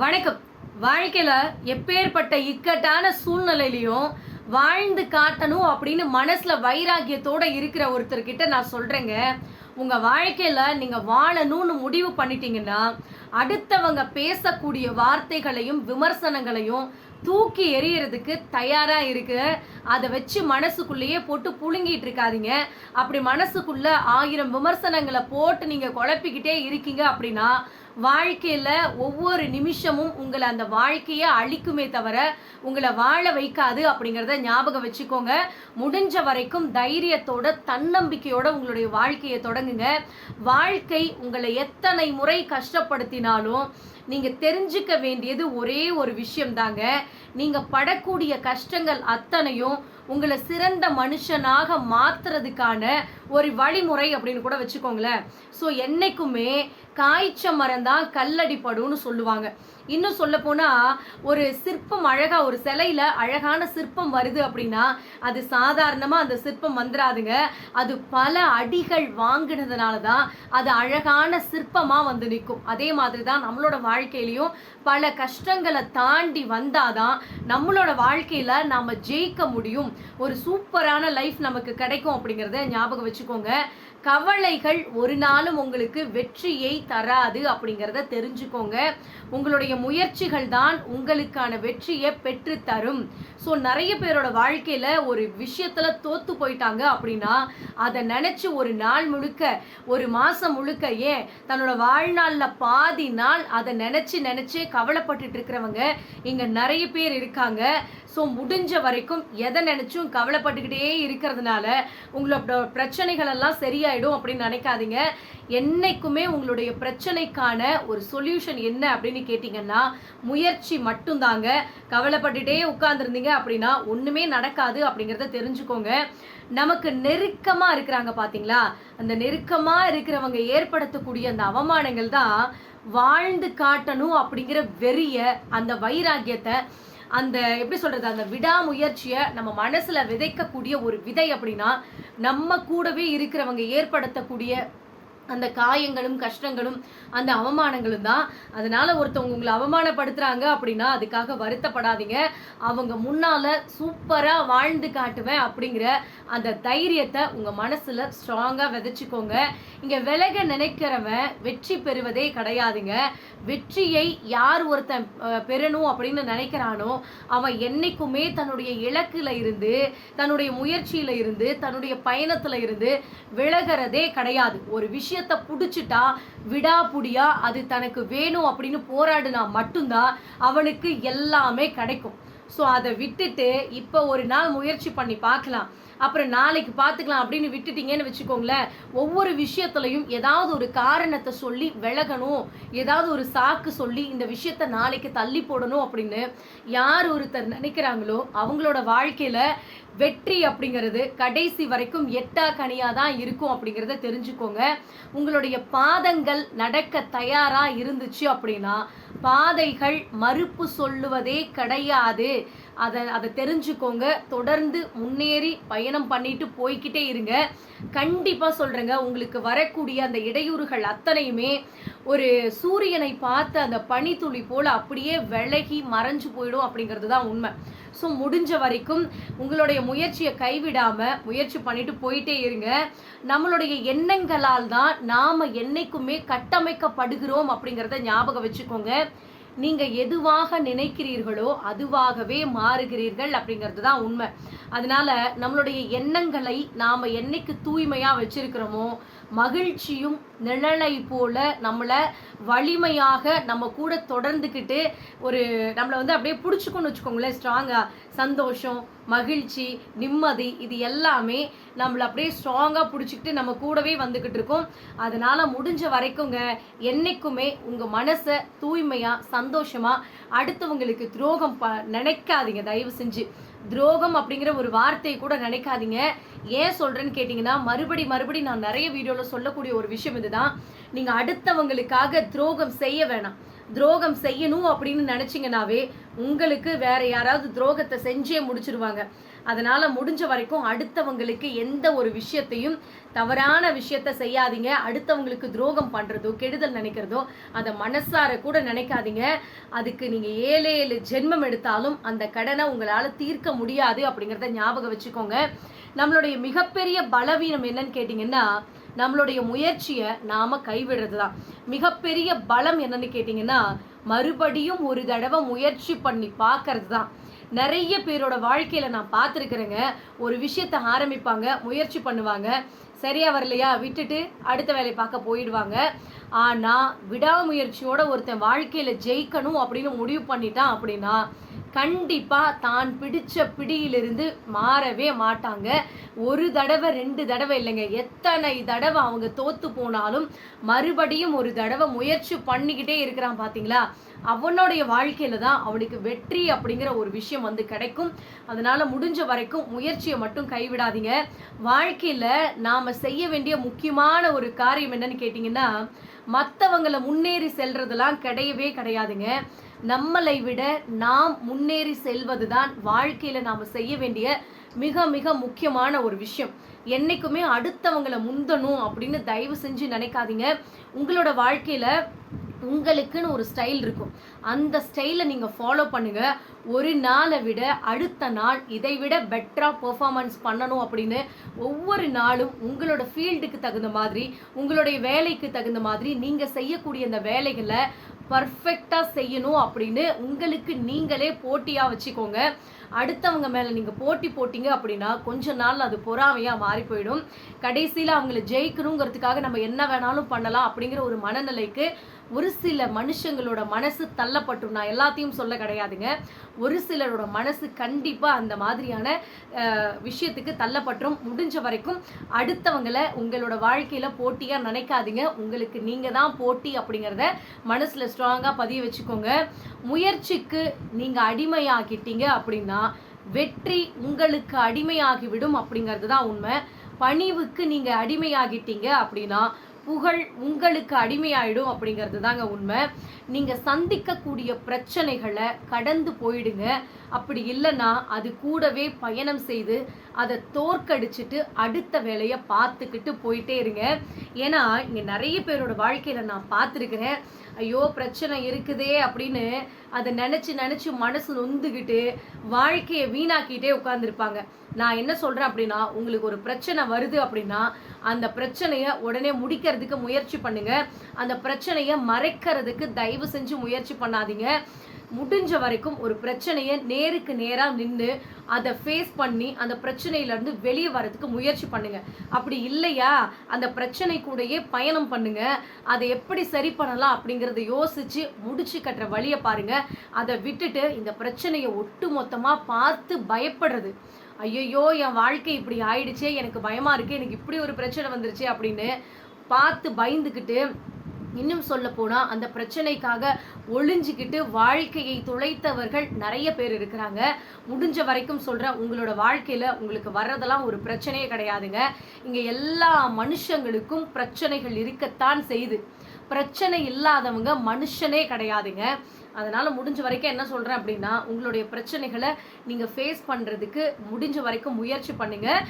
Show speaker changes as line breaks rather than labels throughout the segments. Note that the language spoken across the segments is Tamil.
வணக்கம். வாழ்க்கையில் எப்பேற்பட்ட இக்கட்டான சூழ்நிலையிலையும் வாழ்ந்து காட்டணும் அப்படின்னு மனசில் வைராக்கியத்தோடு இருக்கிற ஒருத்தர்கிட்ட நான் சொல்கிறேங்க உங்கள் வாழ்க்கையில் நீங்கள் வாழணும்னு முடிவு பண்ணிட்டீங்கன்னா அடுத்தவங்க பேசக்கூடிய வார்த்தைகளையும் விமர்சனங்களையும் தூக்கி எறியறதுக்கு தயாராக இருக்கு. அதை வச்சு மனசுக்குள்ளேயே போட்டு புழுங்கிட்டு இருக்காதீங்க. அப்படி மனசுக்குள்ள ஆயிரம் விமர்சனங்களை போட்டு நீங்கள் குழப்பிக்கிட்டே இருக்கீங்க அப்படின்னா வாழ்க்கையில் ஒவ்வொரு நிமிஷமும் உங்களை அந்த வாழ்க்கையை அழிக்குமே தவிர உங்களை வாழ வைக்காது அப்படிங்கிறத ஞாபகம் வச்சுக்கோங்க. முடிஞ்ச வரைக்கும் தைரியத்தோட தன்னம்பிக்கையோட உங்களுடைய வாழ்க்கையை தொடங்குங்க. வாழ்க்கை உங்களை எத்தனை முறை கஷ்டப்படுத்தினாலும் நீங்கள் தெரிஞ்சுக்க வேண்டியது ஒரே ஒரு விஷயம் தாங்க நீங்கள் படக்கூடிய கஷ்டங்கள் அத்தனையும் உங்களை சிறந்த மனுஷனாக மாத்துறதுக்கான ஒரு வழிமுறை அப்படின்னு கூட வச்சுக்கோங்களேன். ஸோ என்னைக்குமே காய்ச்ச மரம் தான் கல்லடிப்படும்னு சொல்லுவாங்க. இன்னும் சொல்ல போனா ஒரு சிற்பம் அழகா ஒரு சிலையில அழகான சிற்பம் வருது அப்படின்னா அது சாதாரணமா அந்த சிற்பம் வந்துடாதுங்க அது பல அடிகள் வாங்கினதுனால தான் அது அழகான சிற்பமா வந்து நிற்கும். அதே மாதிரி தான் நம்மளோட வாழ்க்கையிலையும் பல கஷ்டங்களை தாண்டி வந்தாதான் நம்மளோட வாழ்க்கையில் நாம் ஜெயிக்க முடியும். ஒரு சூப்பரான லைஃப் நமக்கு கிடைக்கும் அப்படிங்கிறத ஞாபகம் வச்சுக்கோங்க. கவலைகள் ஒரு நாளும் உங்களுக்கு வெற்றியை தராது அப்படிங்கிறத தெரிஞ்சுக்கோங்க. உங்களுடைய முயற்சிகள் தான் உங்களுக்கான வெற்றியை பெற்று தரும் ஸோ நிறைய பேரோட வாழ்க்கையில் ஒரு விஷயத்தில் தோத்து போயிட்டாங்க அப்படின்னா அதை நினச்சி ஒரு நாள் முழுக்க ஒரு மாதம் முழுக்க ஏன் தன்னோட வாழ்நாளில் பாதி நாள் அதை நினச்சி நினைச்சே கவலைப்பட்டுட்டு இருக்கிறவங்க இங்கே நிறைய பேர் இருக்காங்க. ஸோ முடிஞ்ச வரைக்கும் எதை நினச்சும் கவலைப்பட்டுக்கிட்டே இருக்கிறதுனால உங்களோட பிரச்சனைகள் எல்லாம் சரியாயிடும் அப்படின்னு நினைக்காதீங்க. என்னைக்குமே உங்களுடைய பிரச்சனைக்கான ஒரு சொல்யூஷன் என்ன அப்படின்னு கேட்டிங்கன்னா முயற்சி மட்டும்தாங்க. கவலைப்பட்டுட்டே உட்காந்துருந்தீங்க அப்படின்னா ஒன்றுமே நடக்காது அப்படிங்கிறத தெரிஞ்சுக்கோங்க. நமக்கு நெருக்கமாக இருக்கிறாங்க பார்த்தீங்களா அந்த நெருக்கமாக இருக்கிறவங்க ஏற்படுத்தக்கூடிய அந்த அவமானங்கள் தான் வாழ்ந்து காட்டணும் அப்படிங்கிற வெறிய அந்த வைராக்கியத்தை அந்த எப்படி சொல்றது அந்த விடாமுயற்சியை நம்ம மனசுல விதைக்கக்கூடிய ஒரு விதை அப்படின்னா நம்ம கூடவே இருக்கிறவங்க ஏற்படுத்தக்கூடிய அந்த காயங்களும் கஷ்டங்களும் அந்த அவமானங்களும் தான். அதனால ஒருத்தவங்க உங்களை அவமானப்படுத்துறாங்க அப்படின்னா அதுக்காக வருத்தப்படாதீங்க. அவங்க முன்னால சூப்பரா வாழ்ந்து காட்டுவேன் அப்படிங்கிற அந்த தைரியத்தை உங்க மனசுல ஸ்ட்ராங்கா விதைச்சுக்கோங்க. இங்க விலக நினைக்கிறவன் வெற்றி பெறுவதே கிடையாதுங்க. வெற்றியை யார் ஒருத்தன் பெறணும் அப்படின்னு நினைக்கிறானோ அவன் என்னைக்குமே தன்னுடைய இலக்குல இருந்து தன்னுடைய முயற்சியில இருந்து தன்னுடைய பயணத்துல இருந்து விலகிறதே கிடையாது. ஒரு விஷயம் விஷயத்தை பிடிச்சிட்டா விடாப்புடியா அது தனக்கு வேணும் அப்படின்னு போராடினா மட்டும்தான் அவனுக்கு எல்லாமே கிடைக்கும். ஸோ அதை விட்டுட்டு இப்போ ஒரு நாள் முயற்சி பண்ணி பார்க்கலாம். அப்புறம் நாளைக்கு பார்த்துக்கலாம் அப்படின்னு விட்டுட்டீங்கன்னு வச்சுக்கோங்களேன். ஒவ்வொரு விஷயத்துலையும் ஏதாவது ஒரு காரணத்தை சொல்லி விலகணும். ஏதாவது ஒரு சாக்கு சொல்லி இந்த விஷயத்த நாளைக்கு தள்ளி போடணும் அப்படின்னு யார் ஒருத்தர் நினைக்கிறாங்களோ அவங்களோட வாழ்க்கையில வெற்றி அப்படிங்கிறது கடைசி வரைக்கும் எட்டா கனியாக தான் இருக்கும் அப்படிங்கிறத தெரிஞ்சுக்கோங்க. உங்களுடைய பாதங்கள் நடக்க தயாராக இருந்துச்சு அப்படின்னா பாதைகள் மறுப்பு சொல்லுவதே கிடையாது. அதை அதை தெரிஞ்சுக்கோங்க. தொடர்ந்து முன்னேறி பயணம் பண்ணிட்டு போய்கிட்டே இருங்க. கண்டிப்பாக சொல்கிறேங்க உங்களுக்கு வரக்கூடிய அந்த இடையூறுகள் அத்தனையுமே ஒரு சூரியனை பார்த்த அந்த பனித்துளி போல் அப்படியே விலகி மறைஞ்சு போயிடும் அப்படிங்கிறது தான் உண்மை. ஸோ முடிஞ்ச வரைக்கும் உங்களுடைய முயற்சியை கைவிடாமல் முயற்சி பண்ணிட்டு போயிட்டே இருங்க. நம்மளுடைய எண்ணங்களால் தான் நாம் என்னைக்குமே கட்டமைக்கப்படுகிறோம் அப்படிங்கிறத ஞாபகம் வச்சுக்கோங்க. நீங்க எதுவாக நினைக்கிறீர்களோ அதுவாகவே மாறுகிறீர்கள் அப்படிங்கிறது தான் உண்மை. அதனால நம்மளுடைய எண்ணங்களை நாம என்னைக்கு தூய்மையா வச்சிருக்கிறோமோ மகிழ்ச்சியும் நிழலை போல நம்மளை வலிமையாக நம்ம கூட தொடர்ந்துக்கிட்டு ஒரு நம்மளை வந்து அப்படியே பிடிச்சிக்கோன்னு வச்சுக்கோங்களேன். ஸ்ட்ராங்காக சந்தோஷம் மகிழ்ச்சி நிம்மதி இது எல்லாமே நம்மளை அப்படியே ஸ்ட்ராங்காக பிடிச்சிக்கிட்டு நம்ம கூடவே வந்துக்கிட்டு இருக்கோம். அதனால் முடிஞ்ச வரைக்குங்க என்னைக்குமே உங்கள் மனசை தூய்மையாக சந்தோஷமாக அடுத்தவங்களுக்கு துரோகம் ப நினைக்காதீங்க. தயவு செஞ்சு துரோகம் அப்படிங்கிற ஒரு வார்த்தையை கூட நினைக்காதீங்க. ஏன் சொல்கிறேன்னு கேட்டிங்கன்னா மறுபடி மறுபடி நான் நிறைய வீடியோவில் சொல்லக்கூடிய ஒரு விஷயம் இதுதான். நீங்கள் அடுத்தவங்களுக்காக துரோகம் செய்ய வேணாம். துரோகம் செய்யணும் அப்படின்னு நினைச்சீங்கன்னாவே உங்களுக்கு வேற யாராவது துரோகத்தை செஞ்சே முடிச்சிருவாங்க. அதனால் முடிஞ்ச வரைக்கும் அடுத்தவங்களுக்கு எந்த ஒரு விஷயத்தையும் தவறான விஷயத்த செய்யாதீங்க. அடுத்தவங்களுக்கு துரோகம் பண்ணுறதோ கெடுதல் நினைக்கிறதோ அதை மனசார கூட நினைக்காதீங்க. அதுக்கு நீங்கள் ஏழு ஏழு ஜென்மம் எடுத்தாலும் அந்த கடனை உங்களால் தீர்க்க முடியாது அப்படிங்கிறத ஞாபகம் வச்சுக்கோங்க. நம்மளுடைய மிகப்பெரிய பலவீனம் என்னன்னு கேட்டிங்கன்னா நம்மளுடைய முயற்சியை நாம் கைவிடுறது தான் மிகப்பெரிய பலம் என்னன்னு கேட்டிங்கன்னா மறுபடியும் ஒரு தடவை முயற்சி பண்ணி பார்க்கறது தான் நிறைய பேரோட வாழ்க்கையில நான் பார்த்துருக்குறேங்க. ஒரு விஷயத்த ஆரம்பிப்பாங்க முயற்சி பண்ணுவாங்க. சரியா வரலையா? விட்டுட்டு அடுத்த வேலையை பார்க்க போயிடுவாங்க. ஆனா விடாமுயற்சியோட ஒருத்தன் வாழ்க்கையில ஜெயிக்கணும் அப்படின்னு முடிவு பண்ணிட்டான் அப்படின்னா கண்டிப்பா தான் பிடிச்ச பிடியிலிருந்து மாறவே மாட்டாங்க. ஒரு தடவை ரெண்டு தடவை இல்லைங்க. எத்தனை தடவை அவங்க தோத்து போனாலும் மறுபடியும் ஒரு தடவை முயற்சி பண்ணிக்கிட்டே இருக்கிறான் பாத்தீங்களா? அவனுடைய வாழ்க்கையில தான் அவனுக்கு வெற்றி அப்படிங்கிற ஒரு விஷயம் வந்து கிடைக்கும். அதனால முடிஞ்ச வரைக்கும் முயற்சியை மட்டும் கைவிடாதீங்க. வாழ்க்கையில நாம செய்ய வேண்டிய முக்கியமான ஒரு காரியம் என்னன்னு கேட்டிங்கன்னா மற்றவங்களை முன்னேறி செல்றதெல்லாம் கிடையவே கிடையாதுங்க. நம்மளை விட நாம் முன்னேறி செல்வது தான் வாழ்க்கையில நாம செய்ய வேண்டிய மிக மிக முக்கியமான ஒரு விஷயம். என்னைக்குமே அடுத்தவங்களை முந்தணும் அப்படின்னு தயவு செஞ்சு நினைக்காதீங்க. உங்களோட வாழ்க்கையில உங்களுக்குன்னு ஒரு ஸ்டைல் இருக்கும். அந்த ஸ்டைலை நீங்கள் ஃபாலோ பண்ணுங்க. ஒரு நாளை விட அடுத்த நாள் இதை விட பெட்டராக பெர்ஃபார்மன்ஸ் பண்ணணும் அப்படின்னு ஒவ்வொரு நாளும் உங்களோட ஃபீல்டுக்கு தகுந்த மாதிரி உங்களுடைய வேலைக்கு தகுந்த மாதிரி நீங்கள் செய்யக்கூடிய அந்த வேலைகளை பர்ஃபெக்டாக செய்யணும் அப்படின்னு உங்களுக்கு நீங்களே போட்டியாக வச்சுக்கோங்க. அடுத்தவங்க மேலே நீங்கள் போட்டி போட்டிங்க அப்படின்னா கொஞ்ச நாள் அது பொறாமையாக மாறி போயிடும். கடைசியில் அவங்கள ஜெயிக்கணுங்கிறதுக்காக நம்ம என்ன வேணாலும் பண்ணலாம் அப்படிங்கிற ஒரு மனநிலைக்கு ஒரு சில மனுஷங்களோட மனசு தள்ளப்பட்டும் நான் எல்லாத்தையும் சொல்ல கிடையாதுங்க. ஒரு சிலரோட மனசு கண்டிப்பாக அந்த மாதிரியான விஷயத்துக்கு தள்ளப்பட்டும் முடிஞ்ச வரைக்கும் அடுத்தவங்களை உங்களோட வாழ்க்கையில் போட்டியாக நினைக்காதீங்க. உங்களுக்கு நீங்கள் தான் போட்டி அப்படிங்கிறத மனசில் ஸ்ட்ராங்காக பதிய வச்சுக்கோங்க. முயற்சிக்கு நீங்கள் அடிமையாகிட்டீங்க அப்படின்னா வெற்றி உங்களுக்கு அடிமையாகிவிடும் அப்படிங்கிறது தான் உண்மை. பணிவுக்கு நீங்கள் அடிமையாகிட்டீங்க அப்படின்னா புகழ் உங்களுக்கு அடிமையாயிடும் அப்படிங்கிறது தாங்க உண்மை. நீங்கள் சந்திக்கக்கூடிய பிரச்சனைகளை கடந்து போயிடுங்க. அப்படி இல்லைன்னா அது கூடவே பயணம் செய்து அதை தோற்கடிச்சிட்டு அடுத்த வேலையை பார்த்துக்கிட்டு போயிட்டே இருங்க. ஏன்னா இங்கே நிறைய பேரோட வாழ்க்கையில் நான் பார்த்துருக்குறேன். ஐயோ பிரச்சனை இருக்குதே அப்படின்னு அதை நினச்சி நினச்சி மனசு நொந்துக்கிட்டு வாழ்க்கையை வீணாக்கிட்டே உட்காந்துருப்பாங்க நான் என்ன சொல்கிறேன் அப்படின்னா உங்களுக்கு ஒரு பிரச்சனை வருது அப்படின்னா அந்த பிரச்சனையை உடனே முடிக்கிறதுக்கு முயற்சி பண்ணுங்கள் அந்த பிரச்சனையை மறைக்கிறதுக்கு தயவு செஞ்சு முயற்சி பண்ணாதீங்க. முடிஞ்ச வரைக்கும் ஒரு பிரச்சனையை நேருக்கு நேராக நின்று அதை ஃபேஸ் பண்ணி அந்த பிரச்சனையிலேருந்து வெளியே வரதுக்கு முயற்சி பண்ணுங்க. அப்படி இல்லையா? அந்த பிரச்சனை கூடயே பயணம் பண்ணுங்க. அதை எப்படி சரி பண்ணலாம் அப்படிங்கிறத யோசிச்சு முடிச்சு கட்டுற வழியை பாருங்க. அதை விட்டுட்டு இந்த பிரச்சனையை ஒட்டு மொத்தமாக பார்த்து பயப்படுறது. ஐயையோ என் வாழ்க்கை இப்படி ஆயிடுச்சே எனக்கு பயமாக இருக்கு எனக்கு இப்படி ஒரு பிரச்சனை வந்துருச்சு அப்படின்னு பார்த்து பயந்துக்கிட்டு இன்னும் சொல்ல போனால் அந்த பிரச்சனைக்காக ஒளிஞ்சிக்கிட்டு வாழ்க்கையை துளைத்தவர்கள் நிறைய பேர் இருக்கிறாங்க. முடிஞ்ச வரைக்கும் சொல்கிறேன் உங்களோட வாழ்க்கையில் உங்களுக்கு வர்றதெல்லாம் ஒரு பிரச்சனையே கிடையாதுங்க. இங்கே எல்லா மனுஷங்களுக்கும் பிரச்சனைகள் இருக்கத்தான் செய்யுது பிரச்சனை இல்லாதவங்க மனுஷனே கிடையாதுங்க. அதனால் முடிஞ்ச வரைக்கும் என்ன சொல்கிறேன் அப்படின்னா உங்களுடைய பிரச்சனைகளை நீங்கள் ஃபேஸ் பண்ணுறதுக்கு முடிஞ்ச வரைக்கும் முயற்சி பண்ணுங்கள்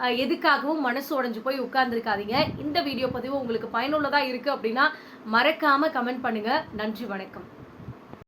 எதுக்காகவும் மனசு உடைஞ்சு போய் உட்கார்ந்துருக்காதீங்க. இந்த வீடியோ பதிவு உங்களுக்கு பயனுள்ளதாக இருக்கு அப்படின்னா மறக்காமல் கமெண்ட் பண்ணுங்க. நன்றி வணக்கம்.